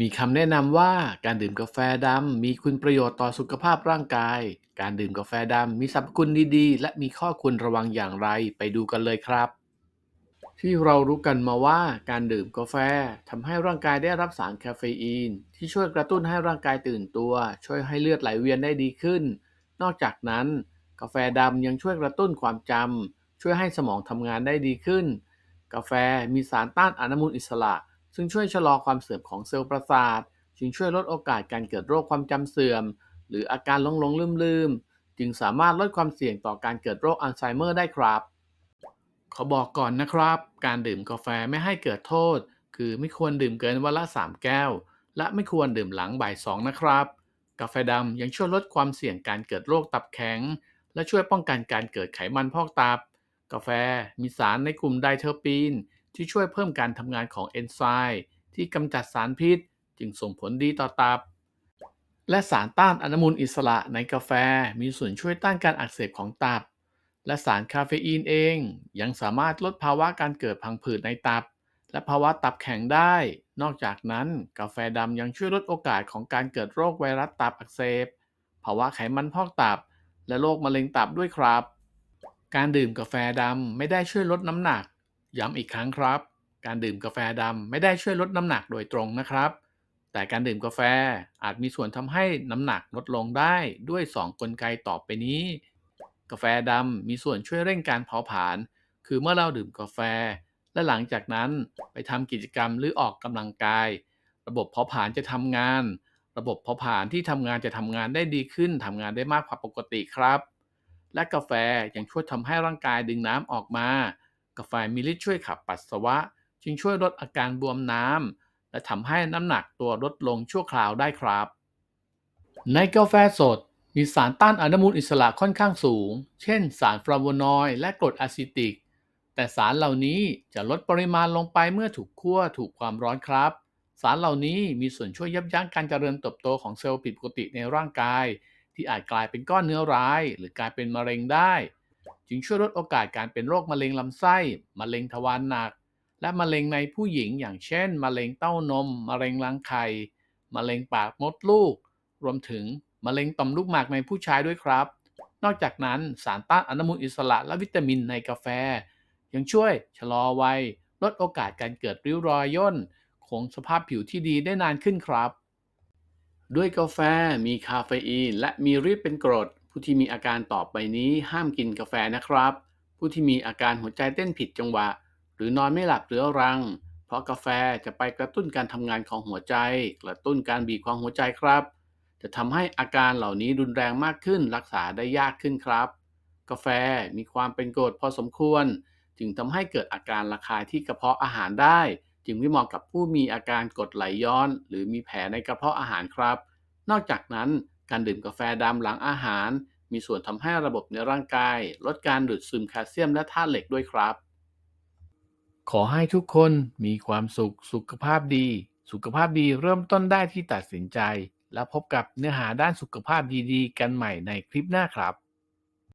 มีคำแนะนำว่าการดื่มกาแฟดำมีคุณประโยชน์ต่อสุขภาพร่างกาย การดื่มกาแฟดำมีสรรพคุณดีๆ และมีข้อควรระวังอย่างไรไปดูกันเลยครับ ที่เรารู้กันมาว่าการดื่มกาแฟทำให้ร่างกายได้รับสารคาเฟอีน ที่ช่วยกระตุ้นให้ร่างกายตื่นตัว ช่วยให้เลือดไหลเวียนได้ดีขึ้น นอกจากนั้น กาแฟดำยังช่วยกระตุ้นความจำช่วยให้สมองทำงานได้ดีขึ้น กาแฟมีสารต้านอนุมูลอิสระ ซึ่งช่วยชะลอความเสื่อมของเซลล์ประสาท จึงช่วยลดโอกาสการเกิดโรคความจำเสื่อม หรืออาการหลงหลงลืมลืมจึงสามารถลดความเสี่ยงต่อการเกิดโรคอัลไซเมอร์ได้ครับ ขอบอกก่อนนะครับ การดื่มกาแฟไม่ให้เกิดโทษ คือไม่ควรดื่มเกินวันละ 3 แก้ว และไม่ควรดื่มหลังบ่าย2นะครับ กาแฟดำยังช่วยลดความเสี่ยงการเกิดโรคตับแข็ง และช่วยป้องกันการเกิดไขมันพอกตับ กาแฟมีสารในกลุ่มไดเทอร์ปีน ที่ช่วยเพิ่มการทำงานของเอนไซม์ที่กำจัดสารพิษ จึงส่งผลดีต่อตับ และสารต้านอนุมูลอิสระในกาแฟมีส่วนช่วยต้านการอักเสบของตับ และสารคาเฟอีนเอง ยังสามารถลดภาวะการเกิดพังผืดในตับ และภาวะตับแข็งได้ นอกจากนั้น กาแฟดำยังช่วยลดโอกาสของการเกิดโรคไวรัสตับอักเสบภาวะไขมันพอกตับ และโรคมะเร็งตับด้วยครับ การดื่มกาแฟดำไม่ได้ช่วยลดน้ำหนัก ย้ำอีกครั้งครับ การดื่มกาแฟดำไม่ได้ช่วยลดน้ำหนักโดยตรงนะครับ แต่การดื่มกาแฟอาจมีส่วนทำให้น้ำหนักลดลงได้ด้วย 2 กลไกต่อไปนี้ กาแฟดำมีส่วนช่วยเร่งการเผาผลาญคือเมื่อเราดื่มกาแฟ และหลังจากนั้นไปทำกิจกรรมหรือออกกำลังกาย ระบบเผาผลาญจะทำงาน ระบบเผาผลาญที่ทำงานจะทำงานได้ดีขึ้นทำงานได้มากกว่าปกติครับ และกาแฟยังช่วยทำให้ร่างกายดึงน้ำออกมา กาแฟมีฤทธิ์ช่วยขับปัสสาวะ จึงช่วยลดอาการบวมน้ำและทำให้น้ำหนักตัวลดลงชั่วคราวได้ครับ ในกาแฟสดมีสารต้านอนุมูลอิสระค่อนข้างสูง เช่น สารฟลาโวนอยด์และกรดอะซิติก แต่สารเหล่านี้จะลดปริมาณลงไปเมื่อถูกคั่วถูกความร้อนครับ สารเหล่านี้มีส่วนช่วยยับยั้งการเจริญเติบโตของเซลล์ผิดปกติในร่างกาย ที่อาจกลายเป็นก้อนเนื้อร้าย หรือกลายเป็นมะเร็งได้ จึงช่วยลดโอกาสการเป็นโรคมะเร็งลำไส้ มะเร็งทวารหนัก และมะเร็งในผู้หญิงอย่างเช่น มะเร็งเต้านม มะเร็งรังไข่ มะเร็งปากมดลูก รวมถึงมะเร็งต่อมลูกหมากในผู้ชายด้วยครับ นอกจากนั้นสารต้านอนุมูลอิสระและวิตามินในกาแฟ ยังช่วยชะลอวัย ลดโอกาสการเกิดริ้วรอยย่น คงสภาพผิวที่ดีได้นานขึ้นครับ ด้วยกาแฟมีคาเฟอีนและมีฤทธิ์เป็นกรด ผู้ที่มีอาการต่อไปนี้ห้ามกินกาแฟนะครับ ผู้ที่มีอาการหัวใจเต้นผิดจังหวะ หรือนอนไม่หลับเรื้อรัง เพราะกาแฟจะไปกระตุ้นการทำงานของหัวใจ กระตุ้นการบีบของหัวใจครับ จะทำให้อาการเหล่านี้รุนแรงมากขึ้นรักษาได้ยากขึ้นครับ กาแฟมีความเป็นกรดพอสมควร จึงทำให้เกิดอาการระคายที่กระเพาะอาหารได้ จึงไม่เหมาะกับผู้มีอาการกรดไหลย้อน หรือมีแผลในกระเพาะอาหารครับ นอกจากนั้น การดื่มกาแฟดำหลังอาหาร มีส่วนทำให้ระบบในร่างกาย ลดการดูดซึมแคลเซียมและธาตุเหล็กด้วยครับ ขอให้ทุกคนมีความสุขสุขภาพดี สุขภาพดีเริ่มต้นได้ที่ตัดสินใจ แล้วพบกับเนื้อหาด้านสุขภาพดีๆ กันใหม่ในคลิปหน้าครับ